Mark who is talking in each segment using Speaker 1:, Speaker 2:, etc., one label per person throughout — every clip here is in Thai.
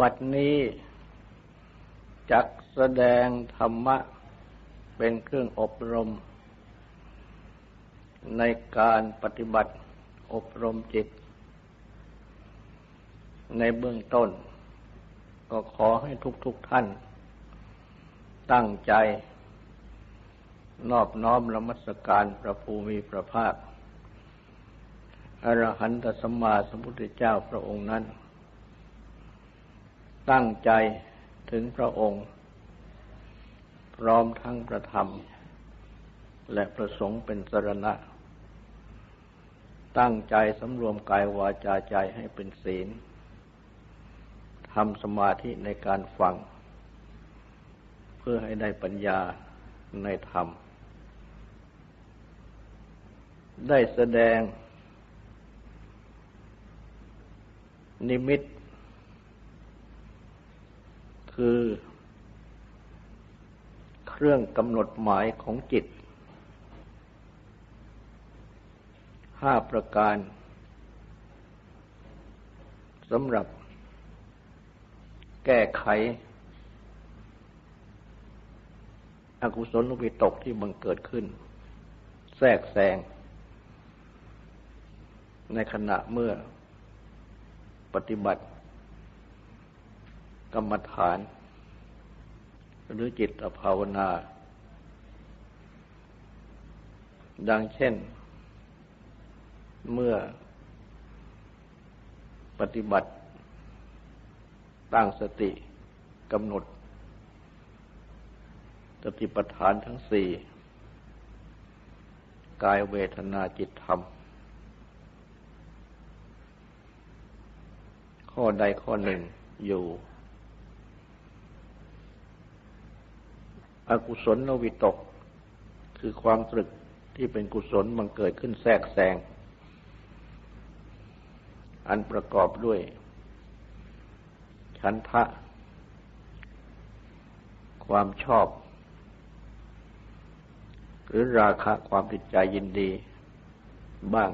Speaker 1: บัดนี้จักแสดงธรรมะเป็นเครื่องอบรม ในการปฏิบัติอบรมจิต ในเบื้องต้น ก็ขอให้ทุกๆทท่าน ตั้งใจ นอบน้อมละมัสการพระภูมิพระภาค อรหันตสัมมาสัมพุทธเจ้าพระองค์นั้น ตั้งใจถึงพระองค์ พร้อมทั้งประธรรม และประสงค์เป็นสรณะ ตั้งใจสำรวมกายวาจาใจให้เป็นศีลทำสมาธิในการฟัง เพื่อให้ได้ปัญญาในธรรม ได้แสดงนิมิต คือ เครื่องกำหนดหมายของจิตห้าประการสำหรับแก้ไข อกุศลวิตกที่บังเกิดขึ้น แทรกแซง ในขณะเมื่อปฏิบัติ กรรมฐาน หรือจิตภาวนา ดังเช่น เมื่อปฏิบัติตั้งสติกำหนดสติปัฏฐานทั้งสี่กายเวทนาจิตธรรม ข้อใดข้อหนึ่งอยู่ อกุศลนวิตก คือความตรึกที่เป็นกุศลมันเกิดขึ้นแทรกแซง อันประกอบด้วยฉันทะ ความชอบ หรือราคะความติดใจยินดี บ้าง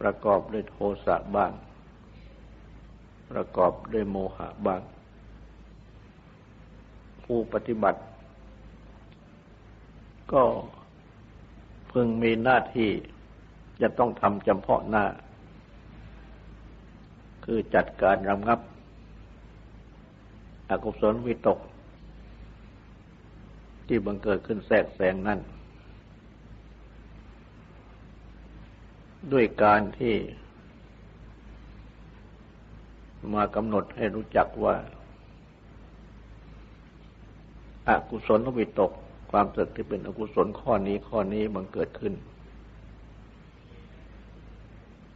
Speaker 1: ประกอบด้วยโทสะบ้าง ประกอบด้วยโมหะบ้าง ผู้ปฏิบัติ ก็พิ่งมีหน้าที่จะต้องทำจำเพาะหน้า คือจัดการรำงับอกุศลวิตก ที่บังเกิดขึ้นแทรกแซงนั่น ด้วยการที่มากำหนดให้รู้จักว่า อกุศลวิตก ความสึกที่เป็นอกุศลข้อนี้ข้อนี้มันเกิดขึ้น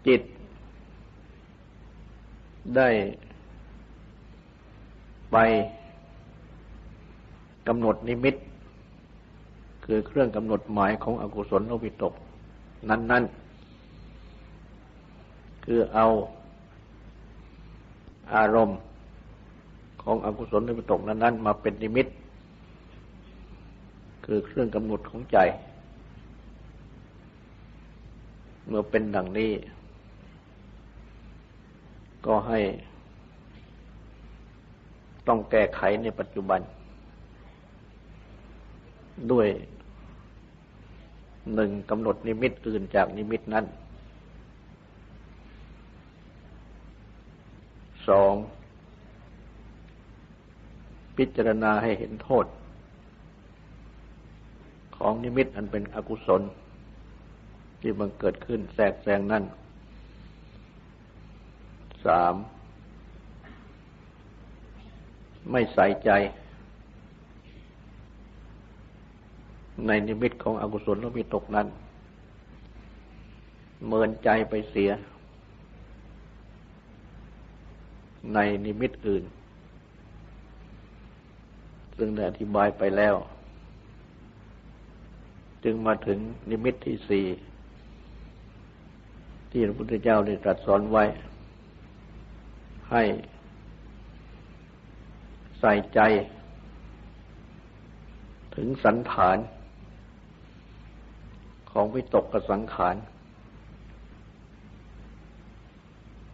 Speaker 1: จิต ได้ไปกำหนดนิมิต คือเครื่องกำหนดหมายของอกุศลวิตก นั้น ๆ คือเอาอารมณ์ของอกุศลวิตกนั้น ๆ มาเป็นนิมิต คือเครื่องกำหนดของใจ เมื่อเป็นดังนี้ ก็ให้ ต้องแก้ไขในปัจจุบัน ด้วยหนึ่งกำหนดนิมิตอื่นจากนิมิตนั้นสองพิจารณาให้เห็นโทษ ของนิมิตอันเป็นอกุศล ที่มันเกิดขึ้นแทรกแซงนั่นสามไม่ใส่ใจ ในนิมิตของอกุศลแลมีตกนั้น เมินใจไปเสีย ในนิมิตอื่น ซึ่งได้อธิบายไปแล้ว จึงมาถึงนิมิตที่สี่ที่พระพุทธเจ้าได้ตรัสสอนไว้ ให้ใส่ใจ ถึงสันฐาน ของวิตกกับสังขาร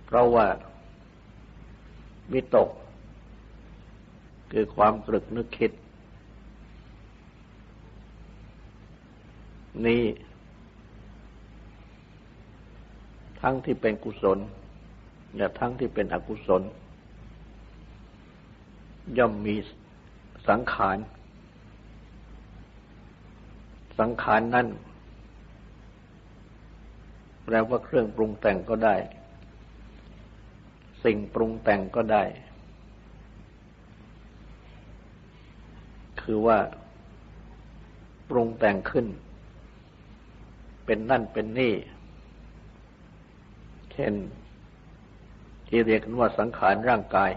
Speaker 1: เพราะว่าวิตก คือความตรึกนึกคิด นี้ ทั้งที่เป็นกุศล และทั้งที่เป็นอกุศล ย่อมมีสังขาร สังขารนนั่นแปลว่าเครื่องปรุงแต่งก็ได้ สิ่งปรุงแต่งก็ได้ คือว่าปรุงแต่งขึ้น เป็นนั่นเป็นนี่ เช่น ที่เรียกกันว่าสังขารร่างกาย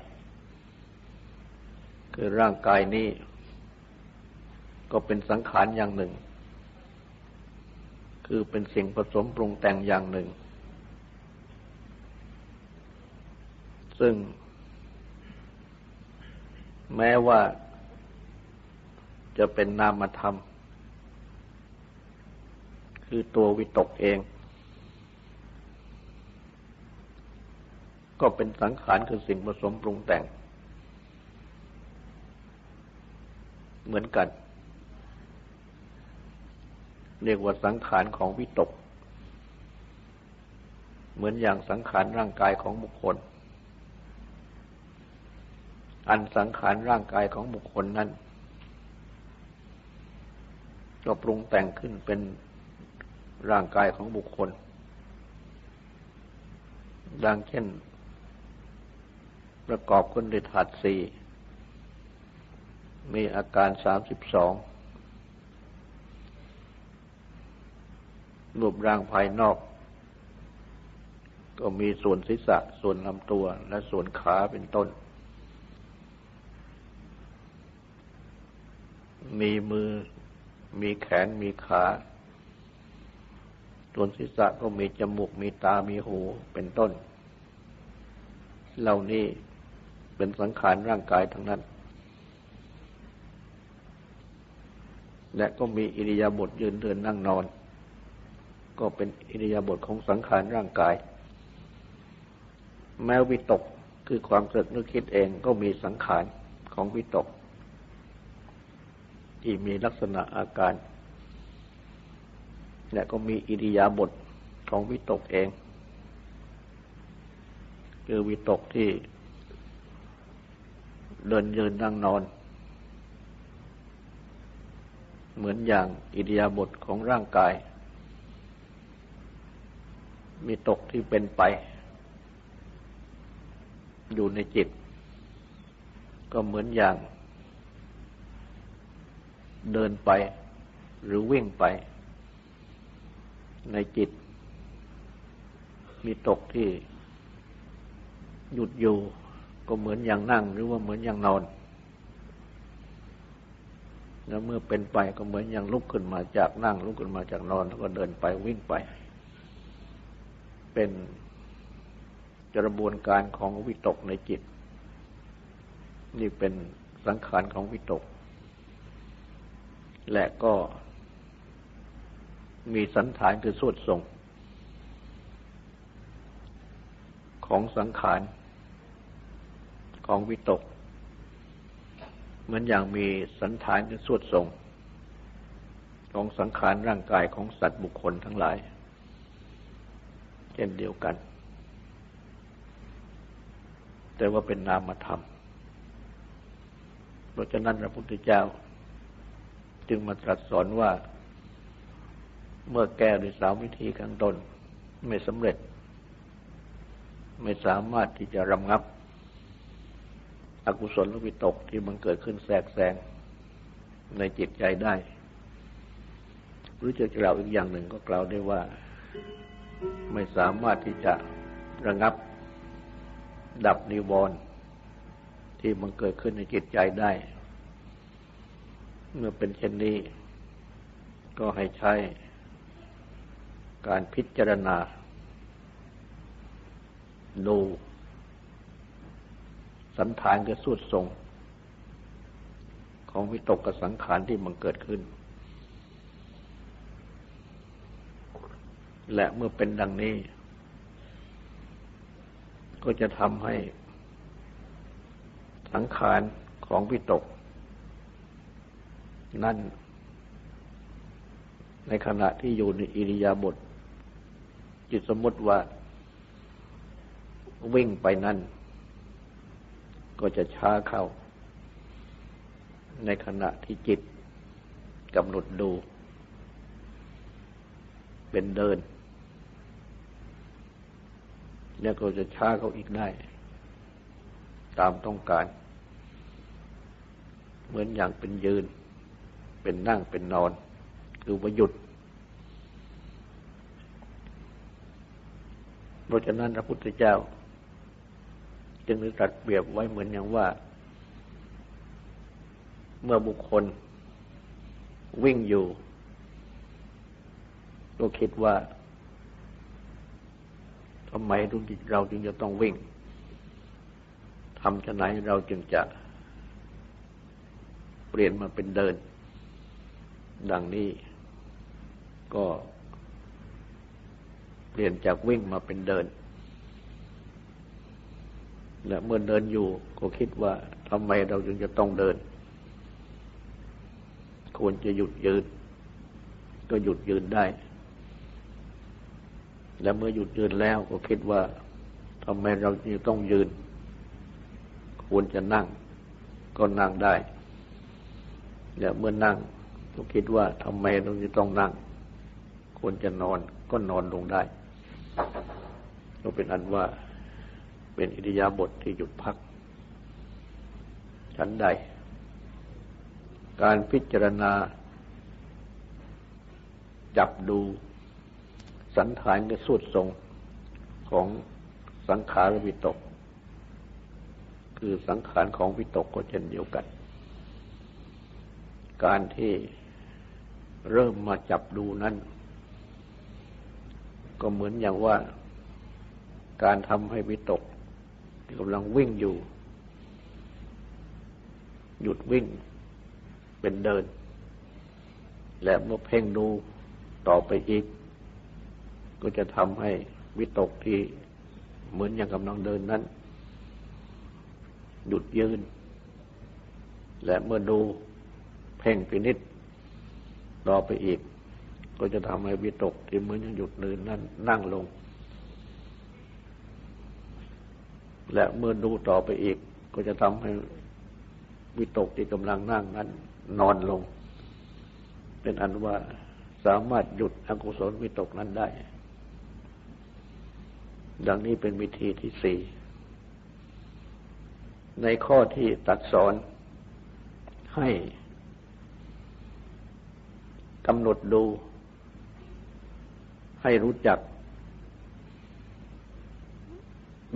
Speaker 1: คือร่างกายนี้ ก็เป็นสังขารอย่างหนึ่ง คือเป็นสิ่งผสมปรุงแต่งอย่างหนึ่ง ซึ่ง แม้ว่าจะเป็นนามธรรม คือตัววิตกเอง ก็เป็นสังขารคือสิ่งผสมปรุงแต่ง เหมือนกัน เรียกว่าสังขารของวิตก เหมือนอย่างสังขารร่างกายของบุคคล อันสังขารร่างกายของบุคคลนั้นก็ปรุงแต่งขึ้นเป็น ร่างกายของบุคคล ดังเช่น ประกอบขึ้นด้วยธาตุสี่มีอาการสามสิบสองรูปร่างภายนอก ก็มีส่วนศีรษะ ส่วนลำตัว และส่วนขาเป็นต้น มีมือ มีแขน มีขา ส่วนศีรษะก็มีจมูกมีตามีหูเป็นต้น เหล่านี้เป็นสังขารร่างกายทั้งนั้น และก็มีอิริยาบถยืนเดินนั่งนอน ก็เป็นอิริยาบถของสังขารร่างกาย แม้วิตกคือความเกิดนึกคิดเองก็มีสังขารของวิตก ที่มีลักษณะอาการ และก็มีอิริยาบถของวิตกเอง คือวิตกที่เดินยืนนั่งนอน เหมือนอย่างอิริยาบถของร่างกาย มีตกที่เป็นไป อยู่ในจิต ก็เหมือนอย่าง เดินไปหรือวิ่งไป ในจิต มีตกที่หยุดอยู่ ก็เหมือนอย่างนั่ง หรือว่าเหมือนอย่างนอน แล้วเมื่อเป็นไปก็เหมือนอย่างลุกขึ้นมาจากนั่ง ลุกขึ้นมาจากนอน แล้วก็เดินไปวิ่งไป เป็นกระบวนการของวิตกในจิต นี่เป็นสังขารของวิตก และก็ มีสันฐานคือสุดทรง ของสังขาร ของวิตก เหมือนอย่างมีสันฐานคือสุดทรง ของสังขารร่างกายของสัตว์บุคคลทั้งหลาย เช่นเดียวกัน แต่ว่าเป็นนามธรรมเพราะฉะนั้นพระพุทธเจ้า จึงมาตรัสสอนว่า เมื่อแก้ด้วยสามวิธีข้างต้น ไม่สำเร็จ ไม่สามารถที่จะรำงับอกุศลวิตกที่มันเกิดขึ้นแทรกแซงในจิตใจได้ หรือจะกล่าวอีกอย่างหนึ่งก็กล่าวได้ว่า ไม่สามารถที่จะระงับ ดับนิวรณ์ที่มันเกิดขึ้นในจิตใจได้ เมื่อเป็นเช่นนี้ ก็ให้ใช้ การพิจารณา ดูสันฐานกระสุดทรง ของวิตกกสังขารที่มันเกิดขึ้น และเมื่อเป็นดังนี้ ก็จะทำให้ สังขารของวิตก นั่นในขณะที่อยู่ในอิริยาบถ จิตสมมติว่าวิ่งไปนั่น ก็จะช้าเข้า ในขณะที่จิตกำหนดดู เป็นเดิน แล้วก็จะช้าเขาอีกได้ ตามต้องการ เหมือนอย่างเป็นยืน เป็นนั่งเป็นนอน คือว่าหยุด เพราะฉะนั้นพระพุทธเจ้า จึงได้ตรัสเปรียบไว้เหมือนอย่างว่า เมื่อบุคคล วิ่งอยู่ก็คิดว่าทำไมเราจึงจะต้องวิ่งทำจะไหนเราจึงจะเปลี่ยนมาเป็นเดิน ดังนี้ก็ ปลี่ยนจากวิ่งมาเป็นเดิน และเมื่อเดินอยู่ก็คิดว่าทำไมเราจึงจะต้องเดิน ควรจะหยุดยืน ก็หยุดยืนได้ และเมื่อหยุดยืนแล้วก็คิดว่าทำไมเราจะต้องยืน ควรจะนั่ง ก็นั่งได้ และเมื่อนั่งก็คิดว่าทำไมเราจะต้องนั่ง ควรจะนอนก็นอนลงได้ ก็เป็นอันว่าเป็นอิริยาบถทที่หยุดพัก ชั้นใด การพิจารณา จับดูสันฐานในสุดทรงของสังขารวิตก คือสังขารของวิตกก็เช่นเดียวกัน การที่เริ่มมาจับดูนั้น ก็เหมือนอย่างว่า การทำให้วิตกที่กำลังวิ่งอยู่ หยุดวิ่งเป็นเดิน และเมื่อเพ่งดูต่อไปอีก ก็จะทำให้วิตกที่เหมือนอย่างกำลังเดินนั้น หยุดยืน และเมื่อดูเพ่งพินิษต่อไปอีก ก็จะทำให้วิตกที่เหมือนยังหยุดเดินนั้น นั่งลง และเมื่อดูต่อไปอีก ก็จะทำให้วิตกที่กำลังนั่งนั้น นอนลง เป็นอันว่าสามารถหยุดอกุศลวิตกนั้นได้ ดังนี้เป็นวิธีที่สี่ในข้อที่ตัดสอนให้กำหนดดู ให้รู้จัก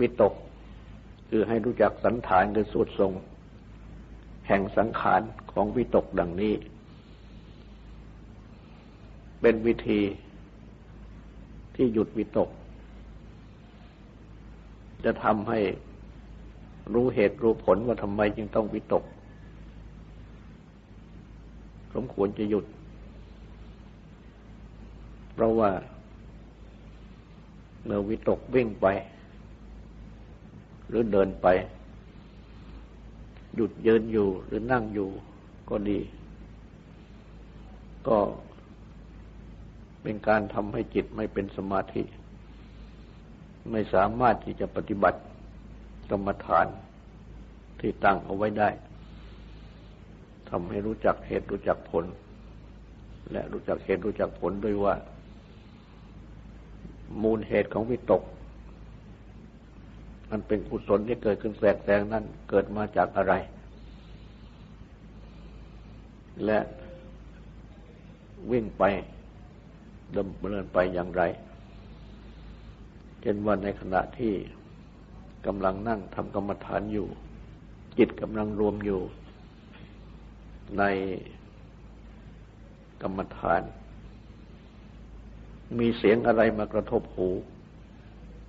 Speaker 1: วิตก คือให้รู้จักสันฐานคือสูตรทรง แห่งสังขารของวิตกดังนี้ เป็นวิธีที่หยุดวิตก จะทำให้รู้เหตุรู้ผลว่าทำไมจึงต้องวิตก สมควรจะหยุด เพราะว่าเมื่อวิตกวิ่งไป หรือเดินไป หยุดยืนอยู่หรือนั่งอยู่ก็ดี ก็เป็นการทำให้จิตไม่เป็นสมาธิ ไม่สามารถที่จะปฏิบัติกรรมฐานที่ตั้งเอาไว้ได้ทำให้รู้จักเหตุรู้จักผล และรู้จักเหตุรู้จักผลด้วยว่า มูลเหตุของวิตก มันเป็นกุศลที่เกิดขึ้นแสกแสงนั้นเกิดมาจากอะไร และวิ่งไปดำเนินไปอย่างไร เช่นว่าในขณะที่กำลังนั่งทำกรรมฐานอยู่ จิตกำลังรวมอยู่ ในกรรมฐาน มีเสียงอะไรมากระทบหู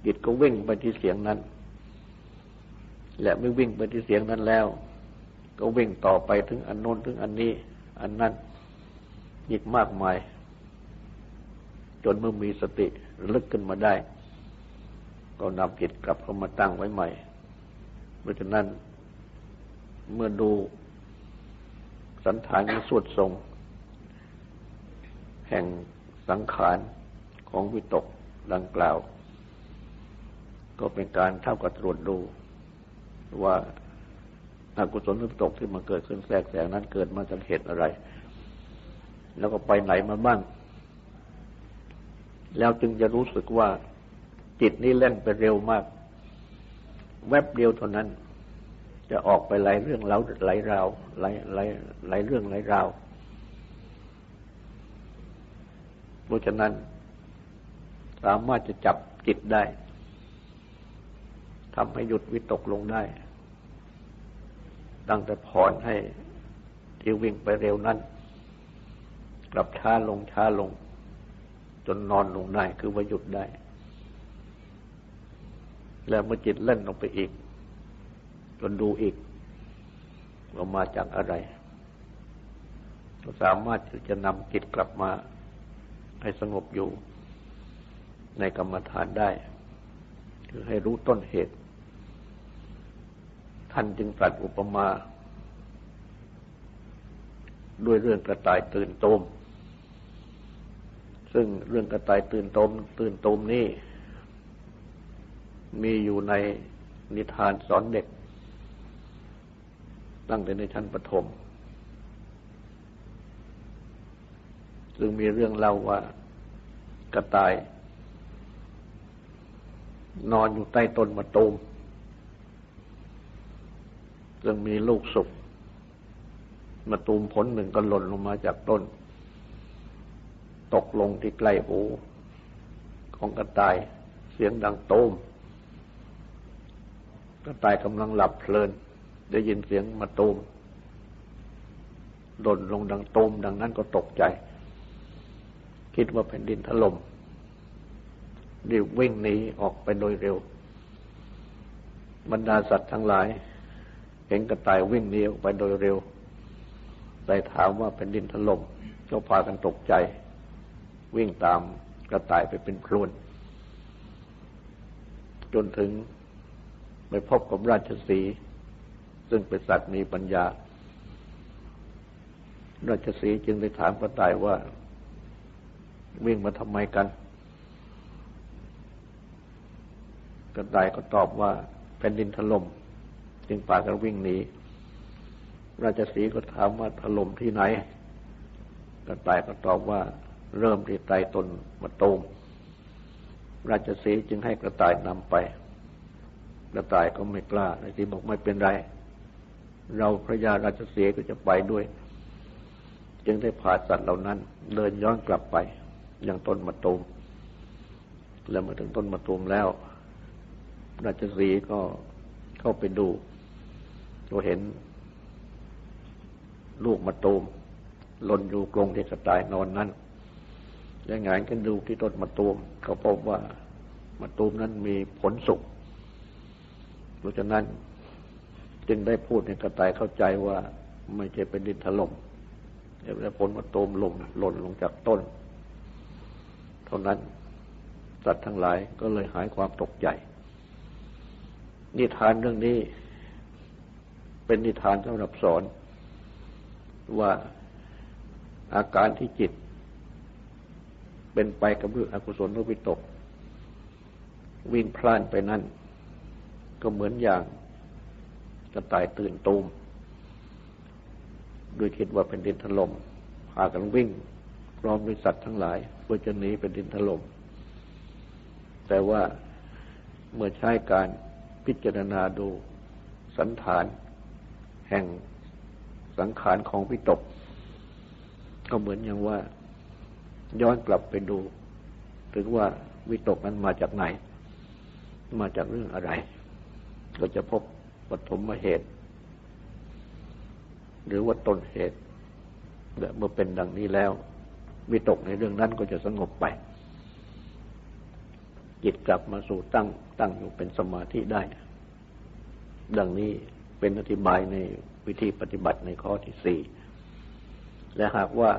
Speaker 1: จิตก็วิ่งไปที่เสียงนั้น และไม่วิ่งไปที่เสียงนั้นแล้ว ก็วิ่งต่อไปถึงอันโน้นถึงอันนี้ อันนั้นอีกมากมาย จนเมื่อมีสติลึกขึ้นมาได้ ก็นำจิตกลับเข้ามาตั้งไว้ใหม่ เพราะฉะนั้น เมื่อดูสันฐานสุดทรง แห่งสังขารของวิตกดังกล่าว ก็เป็นการเท่ากับตรวจดู ว่าอากุศลวิตกที่มาเกิดขึ้นแทรกแซงนั้นเกิดมาจากเหตุอะไร แล้วก็ไปไหนมาบ้าง แล้วจึงจะรู้สึกว่าจิตนี้เล่นไปเร็วมาก แวบเดียวเท่านั้น จะออกไปหลายเรื่องแล้วหลายราวหลายหลายหลายเรื่องหลายราวเพราะฉะนั้น สามารถจะจับจิตได้ทำให้หยุดวิตกลงได้ ตั้งแต่ผ่อนให้ที่วิ่งไปเร็วนั้น กลับช้าลงช้าลง จนนอนลงได้คือว่าหยุดได้ แล้วเมื่อจิตเล่นลงไปอีก จนดูอีกว่ามาจากอะไรก็สามารถที่จะนำจิตกลับมาให้สงบอยู่ในกรรมฐานได้ คือให้รู้ต้นเหตุ ท่านจึงตรัสอุปมา ด้วยเรื่องกระต่ายตื่นตม ซึ่งเรื่องกระต่ายตื่นตม ตื่นตมนี้มีอยู่ในนิทานสอนเด็ก ตั้งแต่ในชั้นประถมซึ่งมีเรื่องเล่าว่ากระต่าย นอนอยู่ใต้ต้นมะตูม ซึ่งมีลูกสุกมาตูมผลหนึ่งก็หล่นลงมาจากต้น ตกลงที่ใกล้หูของกระต่ายเสียงดังโตมกระต่ายกำลังหลับเพลิน ได้ยินเสียงมาตูมหล่นลงดังโตมดังนั้นก็ตกใจ คิดว่าแผ่นดินถล่มรีบวิ่งหนีออกไปโดยเร็ว บรรดาสัตว์ทั้งหลาย เห็นกระต่ายวิ่งหนีออกไปโดยเร็ว ได้ถามว่าเป็นดินถล่มก็พากันตกใจ วิ่งตามกระต่ายไปเป็นพลวนจนถึงไปพบกับราชสี ซึ่งเป็นสัตว์มีปัญญา ราชสีจึงได้ถามกระต่ายว่า วิ่งมาทำไมกันกระต่ายก็ตอบว่าแผ่นดินถล่ม จึงปากันวิ่งหนีราชสีก็ถามว่าถล่มที่ไหนกระต่ายก็ตอบว่าเริ่มที่ใต้ตนมะตูมราชสีจึงให้กระต่ายนำไป กระต่ายก็ไม่กล้าราชสีบอกไม่เป็นไร เราพระยาราชสีก็จะไปด้วย จึงได้พาสัตว์เหล่านั้น เดินย้อนกลับไปยังต้นมะตูมแล้วมาถึงต้นมะตูมแล้ว ราชสีก็เข้าไปดู เราเห็น ลูกมาตูมหล่นอยู่กรงที่กระต่ายนอนนั้นยังไงกันดูที่ต้นมะตูมเขาพบว่ามะตูมนั้นมีผลสุกเพราะฉะนั้นจึงได้พูดให้กระต่ายเข้าใจว่าไม่ใช่เป็นดินถล่มแต่ผลมะตูมลงหล่นลงจากต้น เท่านั้นสัตว์ทั้งหลายก็เลยหายความตกใจ นิทานเรื่องนี้ เป็นนิทานสำหรับสอน ว่าอาการที่จิต เป็นไปกับเรื่องอกุศลพระวิตก วิ่งพล่านไปนั่น ก็เหมือนอย่างกระต่ายตื่นตูมโดยคิดว่าเป็นดินถลม่มพากันวิ่งพร้อมด้วยสัตว์ทั้งหลายเพื่อจะหนีเป็นดินถลม่มแต่ว่าเมื่อใช้การพิจารณาดูสันฐาน แห่งสังขารของวิตก ก็เหมือนอย่างว่า ย้อนกลับไปดู ถึงว่าวิตกนั้นมาจากไหน มาจากเรื่องอะไร ก็จะพบปฐมเหตุ หรือว่าต้นเหตุเมื่อเป็นดังนี้แล้ว วิตกในเรื่องนั้นก็จะสงบไป จิตกลับมาสู่ตั้งตั้งอยู่เป็นสมาธิได้ ดังนี้ เป็นอธิบายในวิธีปฏิบัติในข้อที่สี่และหากว่า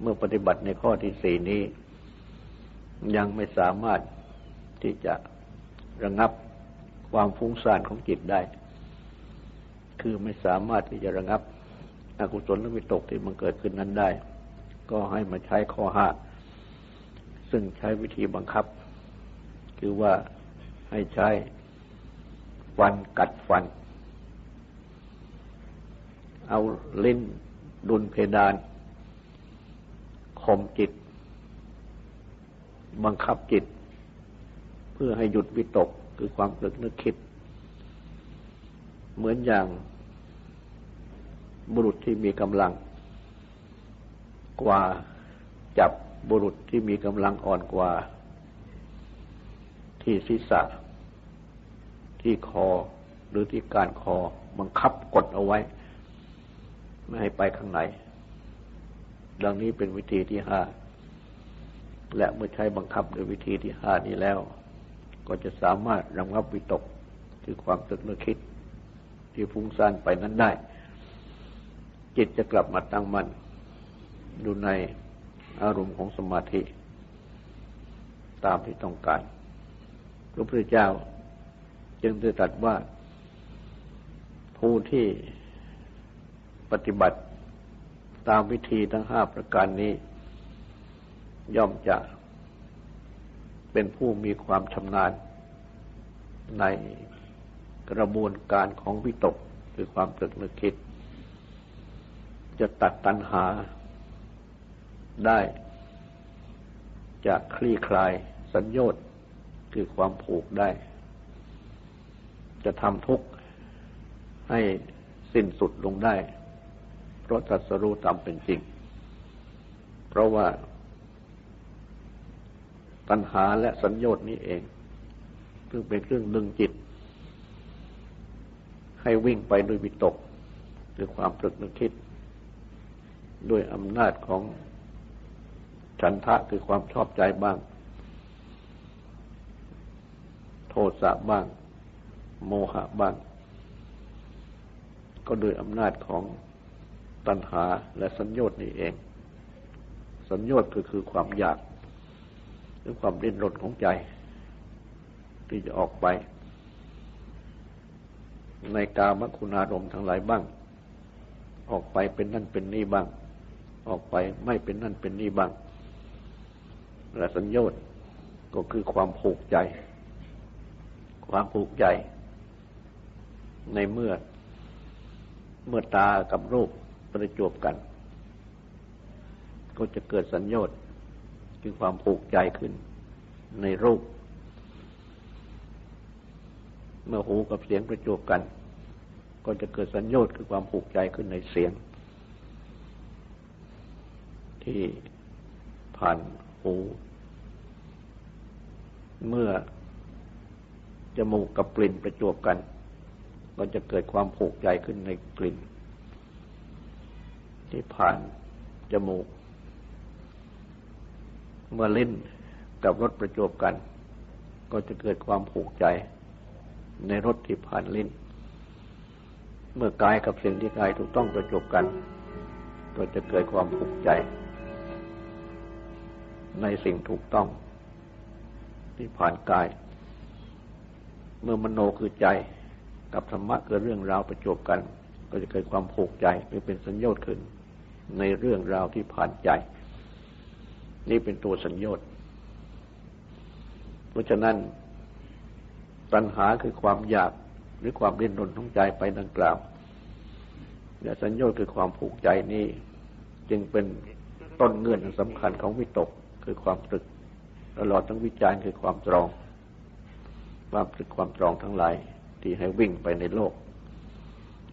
Speaker 1: เมื่อปฏิบัติในข้อที่สี่นี้ ยังไม่สามารถที่จะระงับความฟุ้งซ่านของจิตได้ คือไม่สามารถที่จะระงับอกุศลและวิตกที่มันเกิดขึ้นนั้นได้ ก็ให้มาใช้ข้อห้าซึ่งใช้วิธีบังคับ คือว่าให้ใช้ฟันกัดฟัน เอาลิ้นดุลเพดานข่มจิต บังคับจิต เพื่อให้หยุดวิตกคือความตรึกนึกคิด เหมือนอย่างบุรุษที่มีกำลัง กว่าจับบุรุษที่มีกำลังอ่อนกว่า ที่ศีรษะ ที่คอหรือที่การคอบังคับกดเอาไว้ ไม่ให้ไปข้างในดังนี้เป็นวิธีที่ห้า และเมื่อใช้บังคับโดยวิธีที่ห้านี้แล้ว ก็จะสามารถระงับวิตกคือความตึกนึกคิด ที่ฟุ้งซ่านไปนั้นได้ จิตจะกลับมาตั้งมัน่นดูในอารมณ์ของสมาธิ ตามที่ต้องการ พระพุทธเจ้าจึงได้ตรัสว่าผู้ที่ ปฏิบัติตามวิธีทั้งห้าประการนี้ ย่อมจะเป็นผู้มีความชำนาญในกระบวนการของวิตกคือความตรึกนึกคิด จะตัดตัณหาได้จะคลี่คลายสัญญต์คือความผูกได้ จะทำทุกข์ให้สิ้นสุดลงได้ เพราะตัดสรู้ตามเป็นจริง เพราะว่าตัณหาและสัญญต์นี้เอง ซึ่งเป็นเครื่องดึงจิต ให้วิ่งไปด้วยวิตกด้วยความตรึกนึกคิด ด้วยอำนาจของฉันทะคือความชอบใจบ้าง โทสะบ้าง โมหะบ้าง ก็โดยอำนาจของ ตัณหาและสัญญต์นี่เอง สัญญต์ก็คือความอยากหรือความดิ้นรนของใจ ที่จะออกไป ในกามคุณารมทั้งหลายบ้าง ออกไปเป็นนั่นเป็นนี่บ้าง ออกไปไม่เป็นนั่นเป็นนี่บ้าง และสัญญต์ก็คือความผูกใจ ความผูกใจ ในเมื่อเมื่อตากับรูป ประจวบกัน ก็จะเกิดสัญญต์คือความผูกใจขึ้นในรูป เมื่อหูกับเสียงประจวบกัน ก็จะเกิดสัญญต์คือความผูกใจขึ้นในเสียง ที่ผ่านหู เมื่อจมูกกับกลิ่นประจวบกัน ก็จะเกิดความผูกใจขึ้นในกลิ่น ที่ผ่านจมูก เมื่อลิ้นกับรสประจบกัน ก็จะเกิดความผูกใจในรสที่ผ่านลิ้น เมื่อกายกับสิ่งที่กายถูกต้องประจบกัน ก็จะเกิดความผูกใจ ในสิ่งถูกต้อง ที่ผ่านกาย เมื่อมโนคือใจกับธรรมะเกิดเรื่องราวประจบกัน ก็จะเกิดความผูกใจหรือเป็นสัญญาตขึ้น ในเรื่องราวที่ผ่านใจ นี่เป็นตัวสัญญา์เพราะฉะนั้นตัณหาคือความอยากหรือความเล่นรนของใจไปดังกล่าวและสัญญา์คือความผูกใจนี้จึงเป็นต้นเงื่อนสำคัญของวิตกคือความตรึกตลอดทั้งวิจารณ์คือความตรอง ความตรึกความตรองทั้งหลายที่ให้วิ่งไปในโลก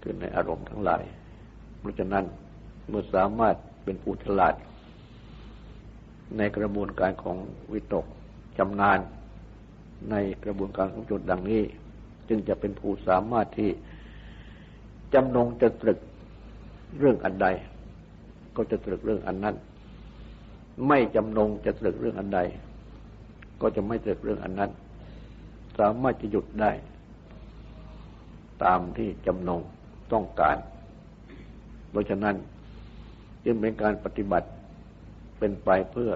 Speaker 1: คือในอารมณ์ทั้งหลาย เพราะฉะนั้น เมื่อสามารถเป็นผู้ฉลาด ในกระบวนการของวิตกชำนาญในกระบวนการของจุดดังนี้ จึงจะเป็นผู้สามารถที่จำนงจะตรึกเรื่องอันใด ก็จะตรึกเรื่องอันนั้น ไม่จำนงจะตรึกเรื่องอันใด ก็จะไม่ตรึกเรื่องอันนั้น สามารถจะหยุดได้ ตามที่จำนงต้องการ เพราะฉะนั้น จึงเป็นการปฏิบัติเป็นไปเพื่อ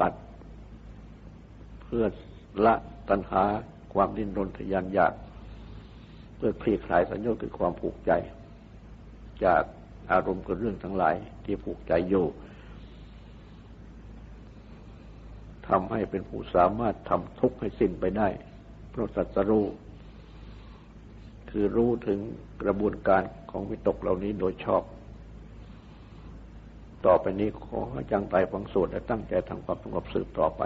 Speaker 1: ตัด เพื่อละตัณหาความดิ้นรนทยานอยาก เพื่อคลี่คลายสัญญาคือความผูกใจ จากอารมณ์กับเรื่องทั้งหลายที่ผูกใจอยู่ทำให้เป็นผู้สามารถทำทุกข์ให้สิ้นไปได้เพราะสัจรู้คือรู้ถึงกระบวนการของวิตกเหล่านี้โดยชอบ ต่อไปนี้ขอให้จังใจฟังสวดและตั้งใจทำความสงบสืบต่อไป